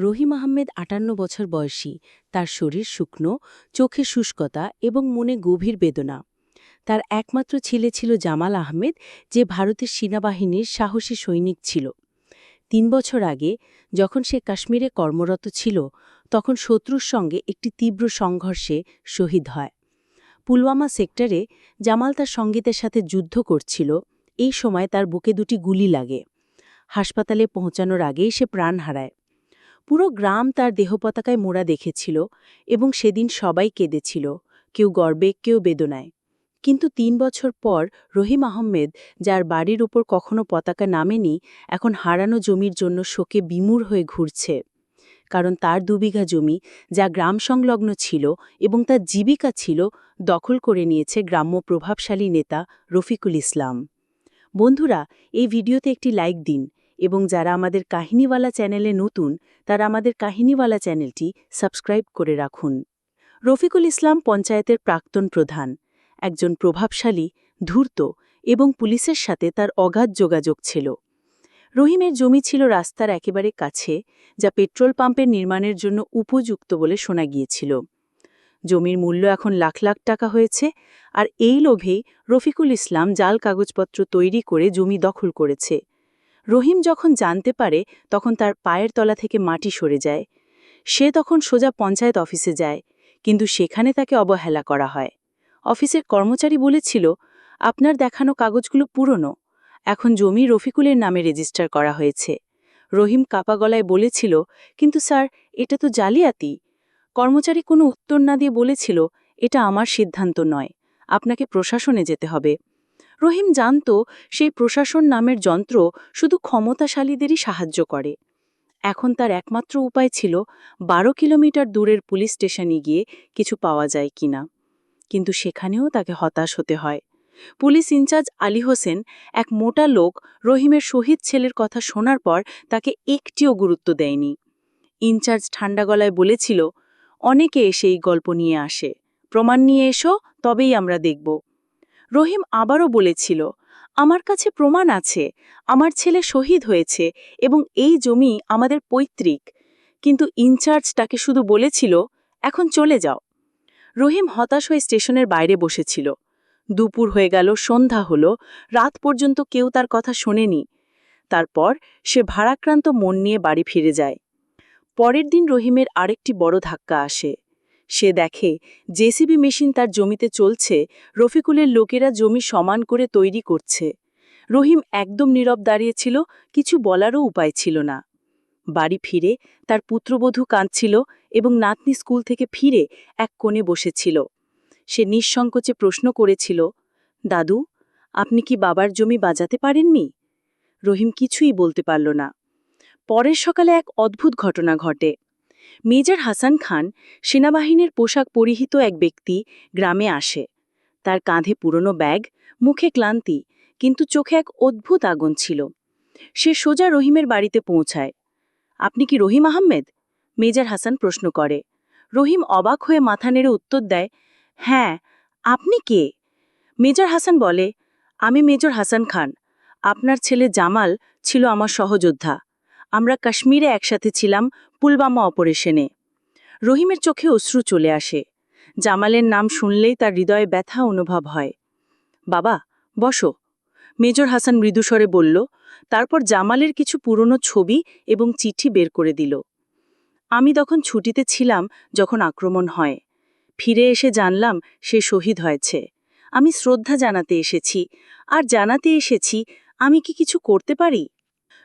রহিম আহমেদ আটান্ন বছর বয়সী। তার শরীর শুকনো, চোখে শুষ্কতা এবং মনে গভীর বেদনা। তার একমাত্র ছেলে ছিল জামাল আহমেদ, যে ভারতের সেনাবাহিনীর সাহসী সৈনিক ছিল। তিন বছর আগে, যখন সে কাশ্মীরে কর্মরত ছিল, তখন শত্রুর সঙ্গে একটি তীব্র সংঘর্ষে শহীদ হয়। পুলওয়ামা সেক্টরে জামাল তার সঙ্গীতের সাথে যুদ্ধ করছিল। এই সময় তার বুকে দুটি গুলি লাগে। হাসপাতালে পৌঁছানোর আগেই সে প্রাণ হারায়। পুরো গ্রাম তার দেহপতাকায় মোড়া দেখেছিল এবং সেদিন সবাই কেঁদেছিল, কেউ গর্বে, কেউ বেদনায়। কিন্তু তিন বছর পর রহিম আহমেদ, যার বাড়ির উপর কখনো পতাকা নামেনি, এখন হারানো জমির জন্য শোকে বিমূর হয়ে ঘুরছে। কারণ তার দুবিঘা জমি, যা গ্রাম সংলগ্ন ছিল এবং তার জীবিকা ছিল, দখল করে নিয়েছে গ্রাম্য প্রভাবশালী নেতা রফিকুল ইসলাম। বন্ধুরা, এই ভিডিওতে একটি লাইক দিন এবং যারা আমাদের কাহিনীওয়ালা চ্যানেলে নতুন, তারা আমাদের কাহিনীওয়ালা চ্যানেলটি সাবস্ক্রাইব করে রাখুন। রফিকুল ইসলাম পঞ্চায়েতের প্রাক্তন প্রধান, একজন প্রভাবশালী, ধূর্ত এবং পুলিশের সাথে তার অগাধ যোগাযোগ ছিল। রহিমের জমি ছিল রাস্তার একেবারে কাছে, যা পেট্রোল পাম্পের নির্মাণের জন্য উপযুক্ত বলে শোনা গিয়েছিল। জমির মূল্য এখন লাখ লাখ টাকা হয়েছে, আর এই লোভেই রফিকুল ইসলাম জাল কাগজপত্র তৈরি করে জমি দখল করেছে। রহিম যখন জানতে পারে, তখন তার পায়ের তলা থেকে মাটি সরে যায়। সে তখন সোজা পঞ্চায়েত অফিসে যায়, কিন্তু সেখানে তাকে অবহেলা করা হয়। অফিসের কর্মচারী বলেছিল, আপনার দেখানো কাগজগুলো পুরনো। এখন জমি রফিকুলের নামে রেজিস্টার করা হয়েছে। রহিম কাপা গলায় বলেছিল, কিন্তু স্যার, এটা তো জালিয়াতি। কর্মচারী কোনো উত্তর না দিয়ে বলেছিল, এটা আমার সিদ্ধান্ত নয়। আপনাকে প্রশাসনে যেতে হবে। রহিম জানত সেই প্রশাসন নামের যন্ত্র শুধু ক্ষমতাশালীদেরই সাহায্য করে। এখন তার একমাত্র উপায় ছিল বারো কিলোমিটার দূরের পুলিশ স্টেশনে গিয়ে কিছু পাওয়া যায় কিনা। কিন্তু সেখানেও তাকে হতাশ হতে হয়। পুলিশ ইনচার্জ আলী হোসেন, এক মোটা লোক, রহিমের শহীদ ছেলের কথা শোনার পর তাকে একটিও গুরুত্ব দেয়নি। ইনচার্জ ঠান্ডা গলায় বলেছিল, অনেকে এসে এই গল্প নিয়ে আসে। প্রমাণ নিয়ে এসো, তবেই আমরা দেখব। রহিম আবারও বলেছিল, আমার কাছে প্রমাণ আছে, আমার ছেলে শহীদ হয়েছে এবং এই জমি আমাদের পৈতৃক। কিন্তু ইনচার্জ তাকে শুধু বলেছিল, এখন চলে যাও। রহিম হতাশ হয়ে স্টেশনের বাইরে বসেছিল। দুপুর হয়ে গেল, সন্ধ্যা হল, রাত পর্যন্ত কেউ তার কথা শোনেনি। তারপর সে ভারাক্রান্ত মন নিয়ে বাড়ি ফিরে যায়। পরের দিন রহিমের আরেকটি বড় ধাক্কা আসে। সে দেখে, জেসিবি মেশিন তার জমিতে চলছে, রফিকুলের লোকেরা জমি সমান করে তৈরি করছে। রহিম একদম নীরব দাঁড়িয়েছিল কিছু বলারও উপায় ছিল না। বাড়ি ফিরে তার পুত্রবধূ কাঁদছিল এবং নাতনি স্কুল থেকে ফিরে এক কোণে বসেছিল। সে নিঃসংকোচে প্রশ্ন করেছিল, দাদু, আপনি কি বাবার জমি বাজাতে পারেননি? রহিম কিছুই বলতে পারল না। পরের সকালে এক অদ্ভুত ঘটনা ঘটে। মেজর হাসান খান সেনাবাহিনীর পোশাক পরিহিত এক ব্যক্তি গ্রামে আসে। তার কাঁধে পুরনো ব্যাগ, মুখে ক্লান্তি, কিন্তু চোখে এক অদ্ভুত আগুন ছিল। সে সোজা রহিমের বাড়িতে পৌঁছায়। আপনি কি রহিম আহমেদ? মেজর হাসান প্রশ্ন করে। রহিম অবাক হয়ে মাথা নেড়ে উত্তর দেয় হ্যাঁ আপনি কে? মেজর হাসান বলে, আমি মেজর হাসান খান। আপনার ছেলে জামাল ছিল আমার সহযোদ্ধা। আমরা কাশ্মীরে একসাথে ছিলাম পুলবামা অপারেশনে। রহিমের চোখে অশ্রু চলে আসে। জামালের নাম শুনলেই তার হৃদয়ে ব্যথা অনুভব হয়। বাবা, বসো। মেজর হাসান মৃদুস্বরে বলল, তারপর জামালের কিছু পুরনো ছবি এবং চিঠি বের করে দিল। আমি তখন ছুটিতে ছিলাম যখন আক্রমণ হয়। ফিরে এসে জানলাম সে শহীদ হয়েছে। আমি শ্রদ্ধা জানাতে এসেছি। আর জানাতে এসেছি, আমি কি কিছু করতে পারি?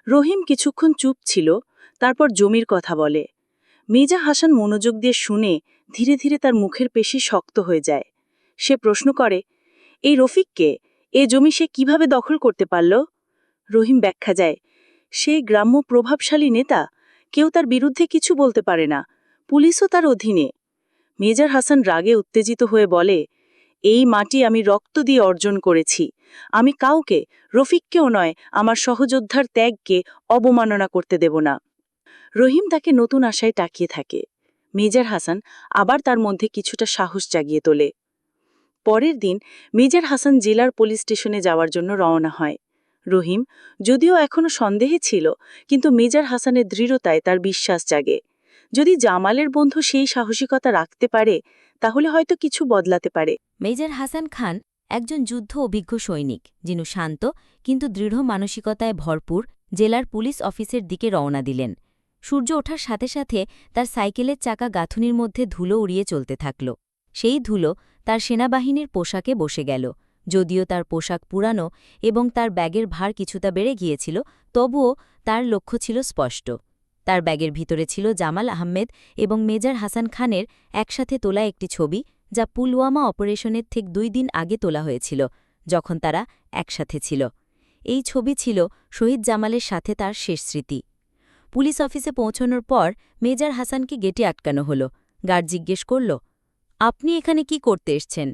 রহিম কিছুক্ষণ চুপ ছিল, তারপর জমির কথা বলে। মির্জা হাসান মনোযোগ দিয়ে শুনে ধীরে ধীরে তার মুখের পেশি শক্ত হয়ে যায়। সে প্রশ্ন করে, এই রফিককে এ জমি সে কীভাবে দখল করতে পারল? রহিম ব্যাখ্যা যায়, সে গ্রাম্য প্রভাবশালী নেতা, কেউ তার বিরুদ্ধে কিছু বলতে পারে না, পুলিশও তার অধীনে। মেজর হাসান রাগে উত্তেজিত হয়ে বলে এই মাটি আমি রক্ত দিয়ে অর্জন করেছি। আমি কাউকে, রফিককেও নয়, আমার সহযোদ্ধার ত্যাগকে অবমাননা করতে দেব না। রহিম তাকে নতুন আশায় তাকিয়ে থাকে। মেজর হাসান আবার তার মধ্যে কিছুটা সাহস জাগিয়ে তোলে। পরের দিন মেজর হাসান জেলার পুলিশ স্টেশনে যাওয়ার জন্য রওনা হয়। রহিম যদিও এখনও সন্দেহে ছিল, কিন্তু মেজার হাসানের দৃঢ়তায় তার বিশ্বাস জাগে। যদি জামালের বন্ধু সেই সাহসিকতা রাখতে পারে, তাহলে হয়তো কিছু বদলাতে পারে। মেজর হাসান খান একজন যুদ্ধ অভিজ্ঞ সৈনিক, যিনি শান্ত কিন্তু দৃঢ় মানসিকতায় ভরপুর জেলার পুলিশ অফিসের দিকে রওনা দিলেন। সূর্য ওঠার সাথে সাথে তার সাইকেলের চাকা গাঁথুনির মধ্যে ধুলো উড়িয়ে চলতে থাকল। সেই ধুলো তার সেনাবাহিনীর পোশাকে বসে গেল। যদিও তার পোশাক পুরানো এবং তার ব্যাগের ভার কিছুটা বেড়ে গিয়েছিল, তবুও তার লক্ষ্য ছিল স্পষ্ট। তার ব্যাগের ভিতরে ছিল জামাল আহমেদ এবং মেজর হাসান খানের একসাথে তোলা একটি ছবি, যা পুলওয়ামা অপারেশনের ঠিক দুই দিন আগে তোলা হয়েছিল, যখন তারা একসাথে ছিল। এই ছবি ছিল শহীদ জামালের সাথে তার শেষ স্মৃতি। পুলিশ অফিসে পৌঁছানোর পর মেজর হাসানকে গেটে আটকানো হল। গার্ড জিজ্ঞেস করল, আপনি এখানে কি করতে এসছেন?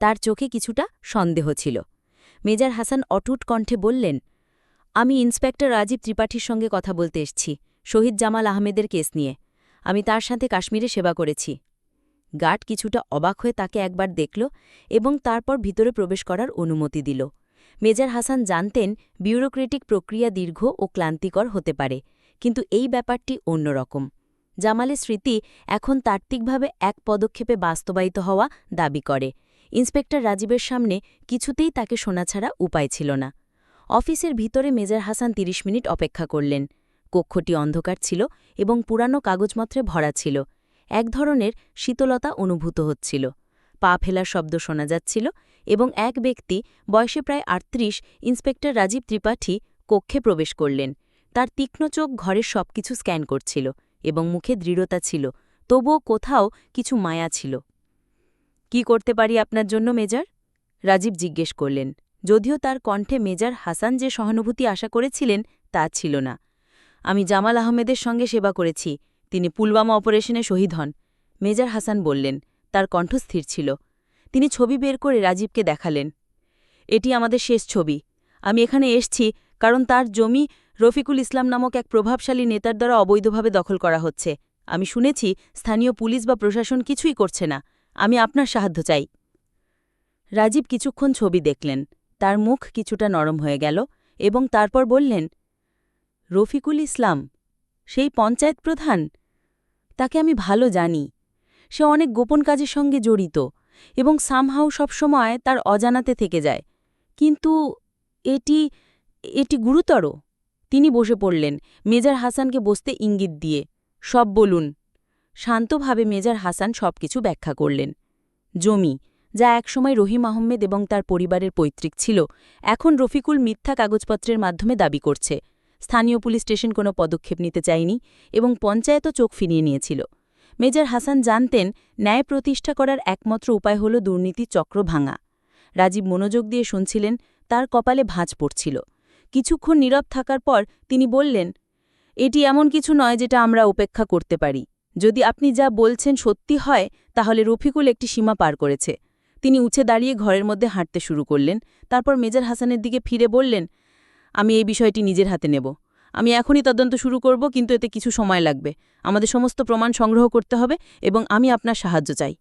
তার চোখে কিছুটা সন্দেহ ছিল। মেজর হাসান অটুট কণ্ঠে বললেন, আমি ইন্সপেক্টর রাজীব ত্রিপাঠীর সঙ্গে কথা বলতে এসছি। শহীদ জামাল আহমেদের কেস নিয়ে। আমি তার সাথে কাশ্মীরে সেবা করেছি। গার্ড কিছুটা অবাক হয়ে তাকে একবার দেখল এবং তারপর ভিতরে প্রবেশ করার অনুমতি দিল। মেজর হাসান জানতেন, বিউরোক্রেটিক প্রক্রিয়া দীর্ঘ ও ক্লান্তিকর হতে পারে, কিন্তু এই ব্যাপারটি অন্যরকম। জামালের স্মৃতি এখন তাত্ত্বিকভাবে এক পদক্ষেপে বাস্তবায়িত হওয়া দাবি করে। ইন্সপেক্টর রাজীবের সামনে কিছুতেই তাকে শোনা ছাড়া উপায় ছিল না। অফিসের ভিতরে মেজর হাসান ৩০ মিনিট অপেক্ষা করলেন। কক্ষটি অন্ধকার ছিল এবং পুরানো কাগজপত্রে ভরা ছিল। এক ধরনের শীতলতা অনুভূত হচ্ছিল। পা ফেলার শব্দ শোনা যাচ্ছিল এবং এক ব্যক্তি, বয়সে প্রায় আটত্রিশ, ইন্সপেক্টর রাজীব ত্রিপাঠী কক্ষে প্রবেশ করলেন। তার তীক্ষ্ণ চোখ ঘরের সবকিছু স্ক্যান করছিল এবং মুখে দৃঢ়তা ছিল, তবুও কোথাও কিছু মায়া ছিল। কি করতে পারি আপনার জন্য, মেজর? রাজীব জিজ্ঞেস করলেন। যদিও তার কণ্ঠে মেজর হাসান যে সহানুভূতি আশা করেছিলেন, তা ছিল না। আমি জামাল আহমেদের সঙ্গে সেবা করেছি। তিনি পুলওয়ামা অপারেশনে শহীদ হন। মেজর হাসান বললেন, তার কণ্ঠ স্থির ছিল। তিনি ছবি বের করে রাজীবকে দেখালেন। এটি আমাদের শেষ ছবি। আমি এখানে এসছি কারণ তার জমি রফিকুল ইসলাম নামক এক প্রভাবশালী নেতার দ্বারা অবৈধভাবে দখল করা হচ্ছে। আমি শুনেছি স্থানীয় পুলিশ বা প্রশাসন কিছুই করছে না। আমি আপনার সাহায্য চাই। রাজীব কিছুক্ষণ ছবি দেখলেন। তার মুখ কিছুটা নরম হয়ে গেল এবং তারপর বললেন রফিকুল ইসলাম, সেই পঞ্চায়েত প্রধান? তাকে আমি ভালো জানি। সে অনেক গোপন কাজের সঙ্গে জড়িত এবং সামহাউ সবসময় তার অজানাতে থেকে যায়। কিন্তু এটি এটি গুরুতর। তিনি বসে পড়লেন মেজর হাসানকে বসতে ইঙ্গিত দিয়ে। সব বলুন। শান্তভাবে মেজর হাসান সবকিছু ব্যাখ্যা করলেন। জমি, যা একসময় রহিম আহমেদ এবং তার পরিবারের পৈতৃক ছিল, এখন রফিকুল মিথ্যা কাগজপত্রের মাধ্যমে দাবি করছে। স্থানীয় পুলিশ স্টেশন কোনো পদক্ষেপ নিতে চায়নি এবং পঞ্চায়েতও চোখ ফিরিয়ে নিয়েছিল। মেজর হাসান জানতেন, ন্যায় প্রতিষ্ঠা করার একমাত্র উপায় হল দুর্নীতি চক্র ভাঙা। রাজীব মনোযোগ দিয়ে শুনছিলেন, তার কপালে ভাঁজ পড়ছিল। কিছুক্ষণ নীরব থাকার পর তিনি বললেন, এটি এমন কিছু নয় যেটা আমরা উপেক্ষা করতে পারি। যদি আপনি যা বলছেন সত্যি হয়, তাহলে রফিকুল একটি সীমা পার করেছে। তিনি উঠে দাঁড়িয়ে ঘরের মধ্যে হাঁটতে শুরু করলেন। তারপর মেজর হাসানের দিকে ফিরে বললেন আমি এই বিষয়টি নিজের হাতে নেব। আমি এখনই তদন্ত শুরু করব, কিন্তু এতে কিছু সময় লাগবে। আমাদের সমস্ত প্রমাণ সংগ্রহ করতে হবে এবং আমি আপনার সাহায্য চাই।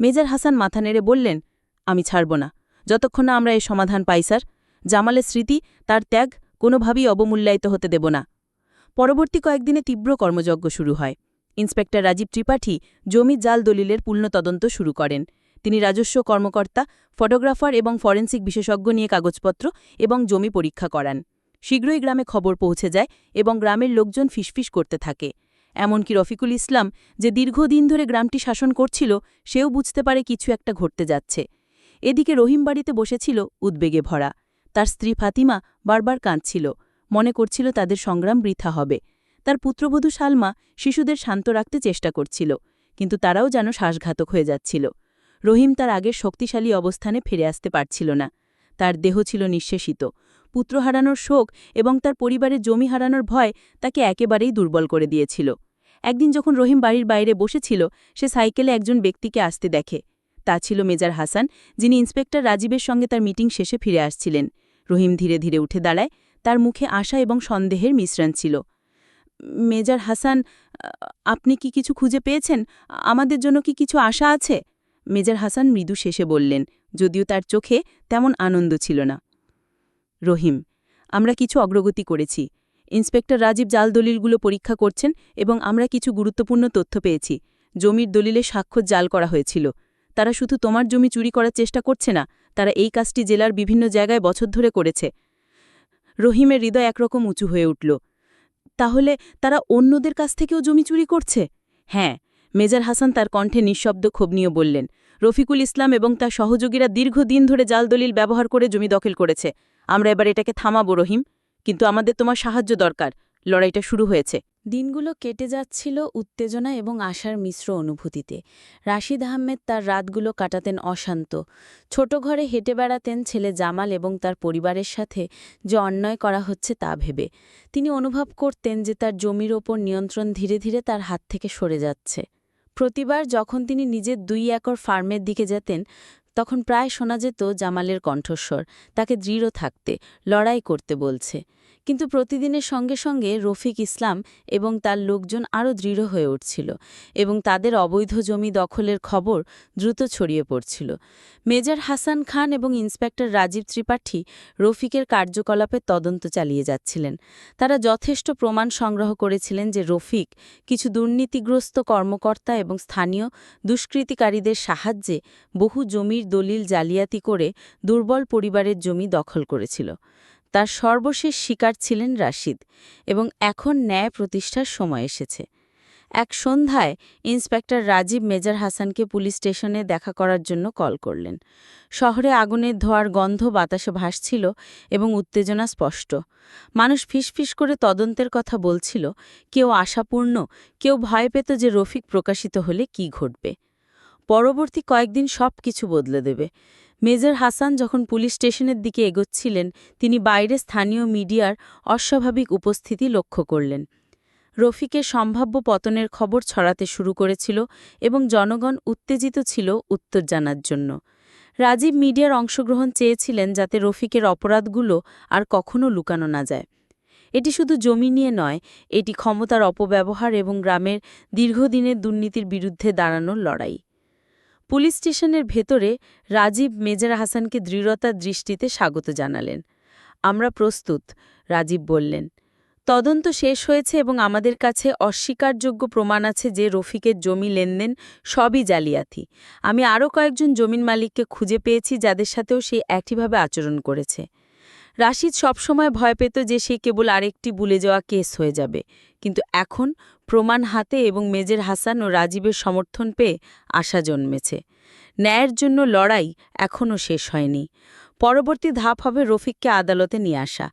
মেজর হাসান মাথা নেড়ে বললেন, আমি ছাড়ব না। যতক্ষণ না আমরা এই সমাধান পাই, স্যার। জামালের স্মৃতি, তার ত্যাগ কোনোভাবেই অবমূল্যায়িত হতে দেব না। পরবর্তী কয়েকদিনে তীব্র কর্মযজ্ঞ শুরু হয়। ইন্সপেক্টর রাজীব ত্রিপাঠী জমি জাল দলিলের পূর্ণ তদন্ত শুরু করেন। তিনি রাজস্ব কর্মকর্তা, ফটোগ্রাফার এবং ফরেন্সিক বিশেষজ্ঞ নিয়ে কাগজপত্র এবং জমি পরীক্ষা করান। শীঘ্রই গ্রামে খবর পৌঁছে যায় এবং গ্রামের লোকজন ফিসফিস করতে থাকে। এমনকি রফিকুল ইসলাম যে দীর্ঘদিন ধরে গ্রামটি শাসন করছিল, সেও বুঝতে পারে কিছু একটা ঘটতে যাচ্ছে। এদিকে রহিম বাড়িতে বসেছিল উদ্বেগে ভরা। তার স্ত্রী ফাতিমা বারবার কাঁদছিল, মনে করছিল তাদের সংগ্রাম বৃথা হবে। তার পুত্রবধূ সালমা শিশুদের শান্ত রাখতে চেষ্টা করছিল, কিন্তু তারাও যেন শ্বাসঘাতক হয়ে যাচ্ছিল। রহিম তার আগের শক্তিশালী অবস্থানে ফিরে আসতে পারছিল না। তার দেহ ছিল নিঃশেষিত। পুত্র হারানোর শোক এবং তার পরিবারের জমি হারানোর ভয় তাকে একেবারেই দুর্বল করে দিয়েছিল। একদিন যখন রহিম বাড়ির বাইরে বসেছিল, সে সাইকেলে একজন ব্যক্তিকে আসতে দেখে। তা ছিল মেজার হাসান, যিনি ইন্সপেক্টর রাজীবের সঙ্গে তার মিটিং শেষে ফিরে আসছিলেন। রহিম ধীরে ধীরে উঠে দাঁড়ায়, তার মুখে আশা এবং সন্দেহের মিশ্রণ ছিল। মেজার হাসান, আপনি কি কিছু খুঁজে পেয়েছেন? আমাদের জন্য কি কিছু আশা আছে? মেজার হাসান মৃদু শেষে বললেন, যদিও তার চোখে তেমন আনন্দ ছিল না। রহিম, আমরা কিছু অগ্রগতি করেছি। ইন্সপেক্টর রাজীব জাল দলিলগুলো পরীক্ষা করছেন এবং আমরা কিছু গুরুত্বপূর্ণ তথ্য পেয়েছি। জমির দলিলে স্বাক্ষর জাল করা হয়েছিল। তারা শুধু তোমার জমি চুরি করার চেষ্টা করছে না, তারা এই কাজটি জেলার বিভিন্ন জায়গায় বছর ধরে করেছে। রহিমের হৃদয় একরকম উঁচু হয়ে উঠল। তাহলে তারা অন্যদের কাছ থেকেও জমি চুরি করছে? হ্যাঁ মেজার হাসান তার কণ্ঠে নিঃশব্দ ক্ষোভ নিয়ে বললেন। রফিকুল ইসলাম এবং তার সহযোগীরা দীর্ঘদিন ধরে জাল দলিল ব্যবহার করে জমি দখল করেছে। আমরা এবার এটাকে থামাবো, রহিম। কিন্তু আমাদের তোমার সাহায্য দরকার। লড়াইটা শুরু হয়েছে। দিনগুলো কেটে যাচ্ছিল উত্তেজনা এবং আশার মিশ্র অনুভূতিতে। রাশিদ আহমেদ তার রাতগুলো কাটাতেন অশান্ত। ছোট ঘরে হেঁটে বেড়াতেন ছেলে জামাল এবং তার পরিবারের সাথে যে অন্যায় করা হচ্ছে তা ভেবে। তিনি অনুভব করতেন যে তার জমির ওপর নিয়ন্ত্রণ ধীরে ধীরে তার হাত থেকে সরে যাচ্ছে। প্রতিবার যখন তিনি নিজের দুই একর ফার্মের দিকে যেতেন তখন প্রায় শোনা যেত জামালের কণ্ঠস্বর তাকে দৃঢ় থাকতে লড়াই করতে বলছে। কিন্তু প্রতিদিনের সঙ্গে সঙ্গে রফিক ইসলাম এবং তার লোকজন আরও দৃঢ় হয়ে উঠছিল এবং তাদের অবৈধ জমি দখলের খবর দ্রুত ছড়িয়ে পড়ছিল। মেজর হাসান খান এবং ইন্সপেক্টর রাজীব ত্রিপাঠী রফিকের কার্যকলাপে তদন্ত চালিয়ে যাচ্ছিলেন। তারা যথেষ্ট প্রমাণ সংগ্রহ করেছিলেন যে রফিক কিছু দুর্নীতিগ্রস্ত কর্মকর্তা এবং স্থানীয় দুষ্কৃতিকারীদের সাহায্যে বহু জমির দলিল জালিয়াতি করে দুর্বল পরিবারের জমি দখল করেছিল। তার সর্বশেষ শিকার ছিলেন রাশিদ এবং এখন ন্যায় প্রতিষ্ঠার সময় এসেছে। এক সন্ধ্যায় ইন্সপেক্টর রাজীব মেজর হাসানকে পুলিশ স্টেশনে দেখা করার জন্য কল করলেন। শহরে আগুনের ধোয়ার গন্ধ, বাতাসে ভাসছিল এবং উত্তেজনা স্পষ্ট। মানুষ ফিসফিস করে তদন্তের কথা বলছিল, কেউ আশাপূর্ণ, কেউ ভয় পেত যে রফিক প্রকাশিত হলে কি ঘটবে। পরবর্তী কয়েকদিন সব কিছু বদলে দেবে। মেজর হাসান যখন পুলিশ স্টেশনের দিকে এগোচ্ছিলেন, তিনি বাইরে স্থানীয় মিডিয়ার অস্বাভাবিক উপস্থিতি লক্ষ্য করলেন। রফিকের সম্ভাব্য পতনের খবর ছড়াতে শুরু করেছিল এবং জনগণ উত্তেজিত ছিল উত্তর জানার জন্য। রাজীব মিডিয়ার অংশগ্রহণ চেয়েছিলেন যাতে রফিকের অপরাধগুলো আর কখনো লুকানো না যায়। এটি শুধু জমি নিয়ে নয়, এটি ক্ষমতার অপব্যবহার এবং গ্রামের দীর্ঘদিনের দুর্নীতির বিরুদ্ধে দাঁড়ানোর লড়াই। পুলিশ স্টেশনের ভেতরে রাজীব মেজর হাসানকে দৃঢ়তার দৃষ্টিতে স্বাগত জানালেন। আমরা প্রস্তুত, রাজীব বললেন। তদন্ত শেষ হয়েছে এবং আমাদের কাছে অস্বীকারযোগ্য প্রমাণ আছে যে রফিকের জমি লেনদেন সবই জালিয়াতি। আমি আরও কয়েকজন জমিন মালিককে খুঁজে পেয়েছি যাদের সাথেও সে একইভাবে আচরণ করেছে। রাশিদ সবসময় ভয় পেত যে সে কেবল আরেকটি ভুলে যাওয়া কেস হয়ে যাবে। কিন্তু এখন প্রমাণ হাতে এবং মেজের হাসান ও রাজীবের সমর্থন পেয়ে আশা জন্মেছে। ন্যায়ের জন্য লড়াই এখনও শেষ হয়নি। পরবর্তী ধাপ হবে রফিককে আদালতে নিয়ে আসা।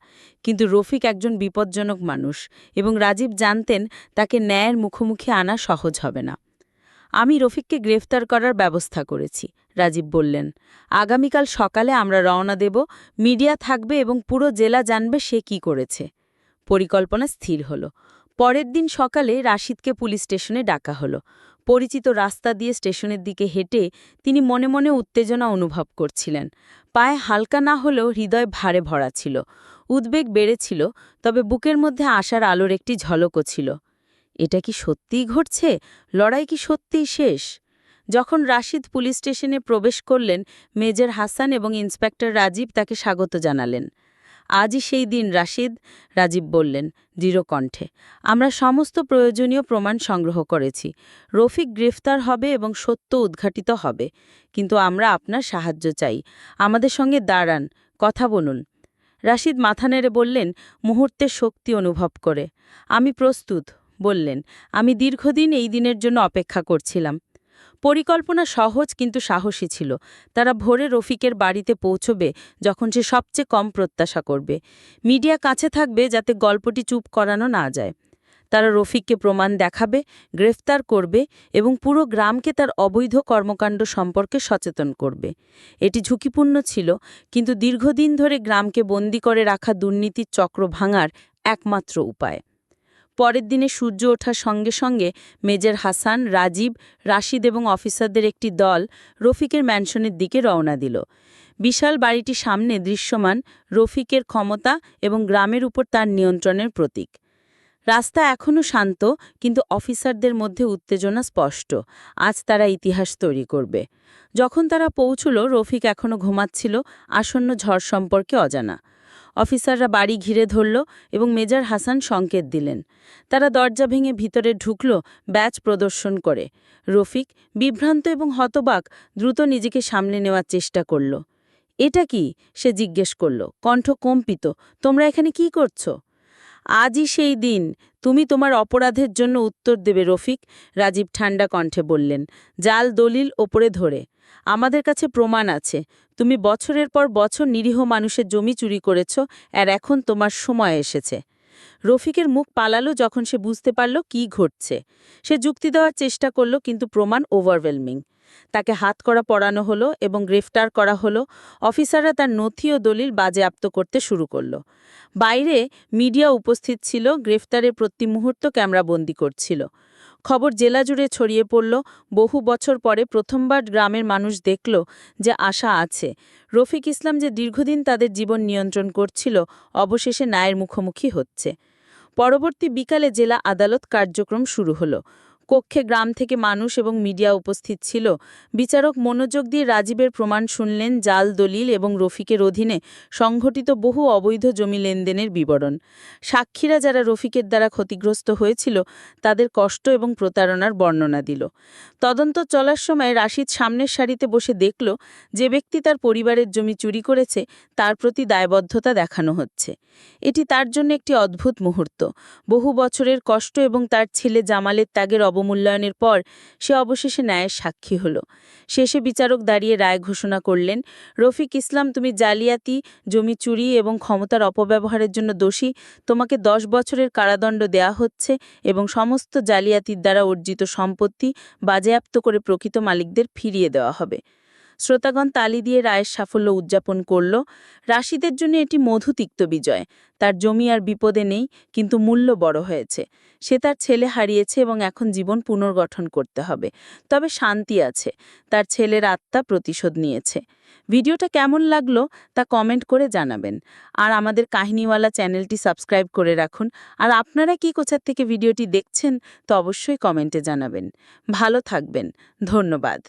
কিন্তু রফিক একজন বিপজ্জনক মানুষ এবং রাজীব জানতেন তাকে ন্যায়ের মুখোমুখি আনা সহজ হবে না। আমি রফিককে গ্রেফতার করার ব্যবস্থা করেছি, রাজীব বললেন। আগামীকাল সকালে আমরা রওনা দেব, মিডিয়া থাকবে এবং পুরো জেলা জানবে সে কি করেছে। পরিকল্পনা স্থির হল। পরের দিন সকালে রাশিদকে পুলিশ স্টেশনে ডাকা হলো। পরিচিত রাস্তা দিয়ে স্টেশনের দিকে হেঁটে তিনি মনে মনে উত্তেজনা অনুভব করছিলেন। পায়ে হালকা না হলেও হৃদয় ভারে ভরা ছিল। উদ্বেগ বেড়েছিল, তবে বুকের মধ্যে আশার আলোর একটি ঝলকও ছিল। এটা কি সত্যিই ঘটছে? লড়াই কি সত্যিই শেষ? যখন রাশিদ পুলিশ স্টেশনে প্রবেশ করলেন, মেজর হাসান এবং ইন্সপেক্টর রাজীব তাকে স্বাগত জানালেন। আজই সেই দিন রাশিদ, রাজীব বললেন, দৃঢ় কণ্ঠে, আমরা সমস্ত প্রয়োজনীয় প্রমাণ সংগ্রহ করেছি। রফিক গ্রেফতার হবে এবং সত্য উদ্ঘাটিত হবে। কিন্তু আমরা আপনার সাহায্য চাই। আমাদের সঙ্গে দাঁড়ান, কথা বলুন। রাশিদ মাথা নেড়ে বললেন, মুহূর্তে শক্তি অনুভব করে। আমি প্রস্তুত। বললেন, আমি দীর্ঘদিন এই দিনের জন্য অপেক্ষা করছিলাম। পরিকল্পনা সহজ কিন্তু সাহসী ছিল। তারা ভোরে রফিকের বাড়িতে পৌঁছবে যখন সে সবচেয়ে কম প্রত্যাশা করবে। মিডিয়া কাছে থাকবে যাতে গল্পটি চুপ করানো না যায়। তারা রফিককে প্রমাণ দেখাবে, গ্রেফতার করবে এবং পুরো গ্রামকে তার অবৈধ কর্মকাণ্ড সম্পর্কে সচেতন করবে। এটি ঝুঁকিপূর্ণ ছিল, কিন্তু দীর্ঘদিন ধরে গ্রামকে বন্দি করে রাখা দুর্নীতির চক্র ভাঙার একমাত্র উপায়। পরের দিনে সূর্য ওঠার সঙ্গে সঙ্গে মেজর হাসান, রাজীব, রাশিদ এবং অফিসারদের একটি দল রফিকের ম্যানশনের দিকে রওনা দিল। বিশাল বাড়িটি সামনে দৃশ্যমান রফিকের ক্ষমতা এবং গ্রামের উপর তার নিয়ন্ত্রণের প্রতীক। রাস্তা এখনও শান্ত, কিন্তু অফিসারদের মধ্যে উত্তেজনা স্পষ্ট। আজ তারা ইতিহাস তৈরি করবে। যখন তারা পৌঁছল, রফিক এখনও ঘুমাচ্ছিল, আসন্ন ঝড় সম্পর্কে অজানা। অফিসাররা বাড়ি ঘিরে ধরল এবং মেজর হাসান সংকেত দিলেন। তারা দরজা ভেঙে ভিতরে ঢুকল ব্যাচ প্রদর্শন করে। রফিক, বিভ্রান্ত এবং হতবাক, দ্রুত নিজেকে সামলে নেওয়ার চেষ্টা করল। এটা কি? সে জিজ্ঞেস করল। কণ্ঠ কম্পিত। তোমরা এখানে কি করছ? আজই সেই দিন। তুমি তোমার অপরাধের জন্য উত্তর দেবে রফিক, রাজীব ঠান্ডা কণ্ঠে বললেন। জাল দলিল ওপরে ধরে। আমাদের কাছে প্রমাণ আছে। তুমি বছরের পর বছর নিরীহ মানুষের জমি চুরি করেছ, আর এখন তোমার সময় এসেছে। রফিকের মুখ পালালো যখন সে বুঝতে পারল কি ঘটছে। সে যুক্তি দেওয়ার চেষ্টা করল, কিন্তু প্রমাণ ওভারওয়েলমিং তাকে হাত করা পড়ানো হলো এবং গ্রেফতার করা হলো। অফিসাররা তার নথি ও দলিল বাজেয়াপ্ত করতে শুরু করল। বাইরে মিডিয়া উপস্থিত ছিল, গ্রেফতারের প্রতি মুহূর্ত ক্যামেরাবন্দি করছিল। খবর জেলা জুড়ে ছড়িয়ে পড়ল, বহু বছর পরে প্রথমবার গ্রামের মানুষ দেখল যে আশা আছে। রফিক ইসলাম যে দীর্ঘদিন তাদের জীবন নিয়ন্ত্রণ করছিল, অবশেষে ন্যায়ের মুখোমুখি হচ্ছে। পরবর্তী বিকালে জেলা আদালত কার্যক্রম শুরু হলো। কক্ষে গ্রাম থেকে মানুষ এবং মিডিয়া উপস্থিত ছিল। বিচারক মনোযোগ দিয়ে রাজীবের প্রমাণ শুনলেন জাল দলিল এবং রফিকের অধীনে সংঘটিত বহু অবৈধ জমি লেনদেনের বিবরণ। সাক্ষীরা যারা রফিকের দ্বারা ক্ষতিগ্রস্ত হয়েছিল, তাদের কষ্ট এবং প্রতারণার বর্ণনা দিল। তদন্ত চলার সময় রাশিদ সামনের সারিতে বসে দেখল যে ব্যক্তি তার পরিবারের জমি চুরি করেছে, তার প্রতি দায়বদ্ধতা দেখানো হচ্ছে। এটি তার জন্য একটি অদ্ভুত মুহূর্ত। বহু বছরের কষ্ট এবং তার ছেলে জামালের ত্যাগের অবমূল্যায়নের পর সে অবশেষে ন্যায়ের সাক্ষী হল। শেষে বিচারক দাঁড়িয়ে রায় ঘোষণা করলেন, রফিক ইসলাম, তুমি জালিয়াতি, জমি চুরি এবং ক্ষমতার অপব্যবহারের জন্য দোষী। তোমাকে দশ বছরের কারাদণ্ড দেয়া হচ্ছে এবং সমস্ত জালিয়াতির দ্বারা অর্জিত সম্পত্তি বাজেয়াপ্ত করে প্রকৃত মালিকদের ফিরিয়ে দেওয়া হবে। শ্রোতাগণ তালি দিয়ে রায়ের সাফল্য উদযাপন করল। রাশিদের জন্য এটি মধুতিক্ত বিজয়। তার জমি আর বিপদে নেই, কিন্তু মূল্য বড় হয়েছে। সে তার ছেলে হারিয়েছে এবং এখন জীবন পুনর্গঠন করতে হবে। তবে শান্তি আছে। তার ছেলের আত্মা প্রতিশোধ নিয়েছে। ভিডিওটা কেমন লাগল তা কমেন্ট করে জানাবেন। আর আমাদের কাহিনীওয়ালা চ্যানেলটি সাবস্ক্রাইব করে রাখুন। আর আপনারা কি কোথার থেকে ভিডিওটি দেখছেন তো অবশ্যই কমেন্টে জানাবেন। ভালো থাকবেন। ধন্যবাদ।